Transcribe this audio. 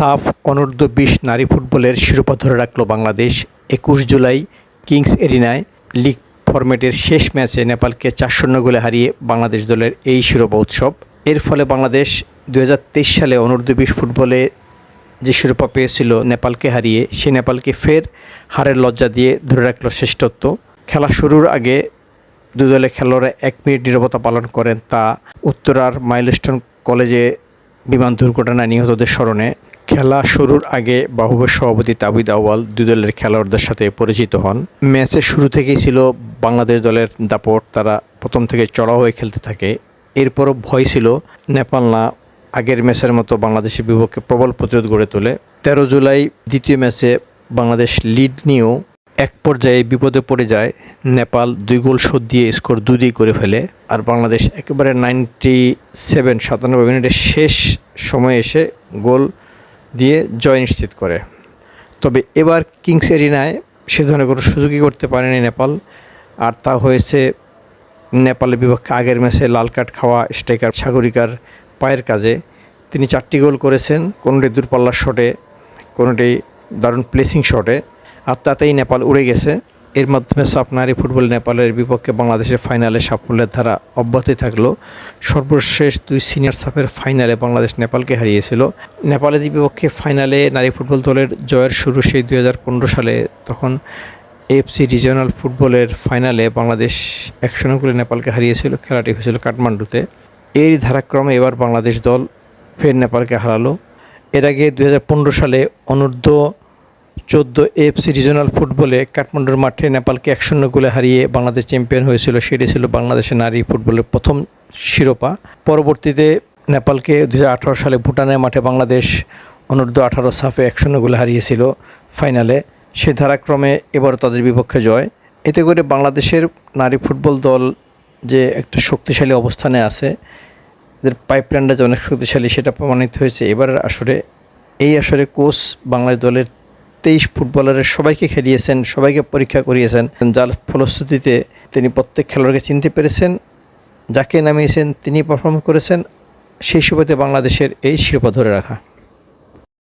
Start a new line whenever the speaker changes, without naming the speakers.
সাফ অনূর্ধ্ব বিশ নারী ফুটবলের শিরোপা ধরে রাখল বাংলাদেশ। একুশ জুলাই কিংস এরিনায় লিগ ফরম্যাটের শেষ ম্যাচে নেপালকে চার শূন্য গোলে হারিয়ে বাংলাদেশ দলের এই শিরোপা উৎসব। এর ফলে বাংলাদেশ দুহাজার তেইশ সালে অনূর্ধ্ব বিশ ফুটবলে যে শিরোপা পেয়েছিল নেপালকে হারিয়ে, সে নেপালকে ফের হারের লজ্জা দিয়ে ধরে রাখল শ্রেষ্ঠত্ব। খেলা শুরুর আগে দুই দলের খেলোয়াড়রা এক মিনিট নিরবতা পালন করেন তা উত্তরার মাইলস্টোন কলেজে বিমান দুর্ঘটনায় নিহতদের স্মরণে খেলা শুরুর আগে বাহুবের সভাপতি তাবিদ আওয়াল দুই দলের খেলোয়াড়দের সাথে পরিচিত হন। ম্যাচের শুরু থেকেই ছিল বাংলাদেশ দলের দাপট, তারা প্রথম থেকে চড়া হয়ে খেলতে থাকে। এরপরও ভয় ছিল নেপাল না, আগের ম্যাচের মতো বাংলাদেশের বিপক্ষে প্রবল প্রতিরোধ গড়ে তোলে। তেরো জুলাই দ্বিতীয় ম্যাচে বাংলাদেশ লিড নিয়েও এক পর্যায়ে বিপদে পড়ে যায়। নেপাল দুই গোল শোধ দিয়ে স্কোর দুই দুই করে ফেলে। আর বাংলাদেশ একেবারে নাইনটি সেভেন সাতানব্বই মিনিটের শেষ সময়ে এসে গোল দিয়ে জয় নিশ্চিত করে। তবে এবার কিংস এরিনায় সে ধরনের কোনো সুযোগই করতে পারেনি নেপাল। আর তা হয়েছে নেপালের বিপক্ষে আগের ম্যাচে লাল কার্ড খাওয়া স্ট্রাইকার সাগরিকার পায়ের কাজে। তিনি চারটি গোল করেছেন, কোনোটি দূরপাল্লার শটে, কোনোটি দারুণ প্লেসিং শটে। আর তাতেই নেপাল উড়ে গেছে। এর মাধ্যমে সাফ নারী ফুটবল নেপালের বিপক্ষে বাংলাদেশের ফাইনালে সাফল্যের ধারা অব্যাহতই থাকল। সর্বশেষ দুই সিনিয়র সাফের ফাইনালে বাংলাদেশ নেপালকে হারিয়েছিল। নেপালের বিপক্ষে ফাইনালে নারী ফুটবল দলের জয়ের শুরু সেই দুই হাজার পনেরো সালে। তখন এফসি রিজিওনাল ফুটবলের ফাইনালে বাংলাদেশ একশো করে নেপালকে হারিয়েছিল, খেলাটি হয়েছিল কাঠমান্ডুতে। এরই ধারাক্রমে এবার বাংলাদেশ দল ফের নেপালকে হারালো। এর আগে দু হাজার পনেরো সালে অনূর্ধ্ব চোদ্দ এফসি রিজিওনাল ফুটবলে কাঠমান্ডুর মাঠে নেপালকে এক শূন্য গোলে হারিয়ে বাংলাদেশ চ্যাম্পিয়ন হয়েছিল। সেটি ছিল বাংলাদেশের নারী ফুটবলের প্রথম শিরোপা। পরবর্তীতে নেপালকে দু হাজার আঠারো সালে ভুটানের মাঠে বাংলাদেশ অনূর্ধ্ব আঠারো সাফে এক শূন্য গোলে হারিয়েছিল ফাইনালে। সে ধারাক্রমে এবার তাদের বিপক্ষে জয়। এতে করে বাংলাদেশের নারী ফুটবল দল যে একটা শক্তিশালী অবস্থানে আছে, এদের পাইপলাইনটা যে অনেক শক্তিশালী সেটা প্রমাণিত হয়েছে। এবারের আসরে, এই আসরে কোচ বাংলাদেশ দলের তেইশ ফুটবলারের সবাইকে খেলিয়েছেন, সবাইকে পরীক্ষা করিয়েছেন। যার ফলশ্রুতিতে তিনি প্রত্যেক খেলোয়াড়কে চিনতে পেরেছেন, যাকে নামিয়েছেন, তিনি পারফর্ম করেছেন, সেই সুবাদে বাংলাদেশের এই শিরোপা ধরে রাখা।